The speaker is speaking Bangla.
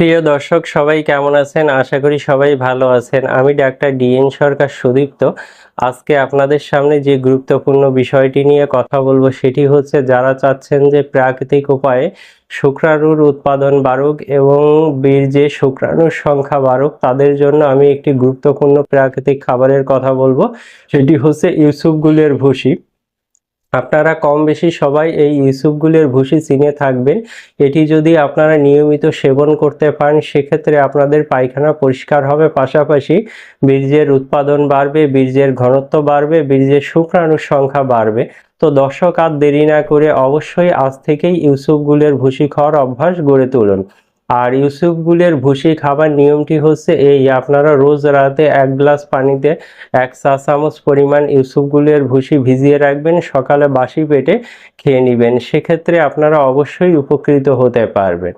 প্রিয় দর্শক, সবাই কেমন আছেন? আশা করি সবাই ভালো আছেন। আমি ডাক্তার ডিএন সরকার সুদীপ্ত। আজকে আপনাদের সামনে যে গুরুত্বপূর্ণ বিষয়টি নিয়ে কথা বলব সেটি হচ্ছে যারা চাচ্ছেন যে প্রাকৃতিক উপায়ে শুক্রাণুর উৎপাদন বাড়ুক এবং বীর্যে শুক্রাণুর সংখ্যা বাড়ুক, তাদের জন্য আমি একটি গুরুত্বপূর্ণ প্রাকৃতিক খাবারের কথা বলব। সেটি হচ্ছে ইউসুফগুলের ভুসি। আপনারা কম বেশি সবাই এই ইউসুফগুলের ভুসি চিনে থাকবেন। এটি যদি আপনারা নিয়মিত সেবন করতে পারেন, সেক্ষেত্রে আপনাদের পায়খানা পরিষ্কার হবে। পাশাপাশি বীর্যের উৎপাদন বাড়বে, বীর্যের ঘনত্ব বাড়বে, বীর্যের শুক্রাণুর সংখ্যা বাড়বে। তো দর্শক, আর দেরি না করে অবশ্যই আজ থেকেই ইউসুফগুলের ভুসি খাওয়ার অভ্যাস গড়ে তুলুন। আর ইউসুফ গুলের ভুসি খাবার নিয়মটি হচ্ছে এই, আপনারা রোজ রাতে এক গ্লাস পানিতে এক চা চামচ পরিমাণ ইউসুফগুলের ভুসি ভিজিয়ে রাখবেন, সকালে বাসি পেটে খেয়ে নেবেন। সেক্ষেত্রে আপনারা অবশ্যই উপকৃত হতে পারবেন।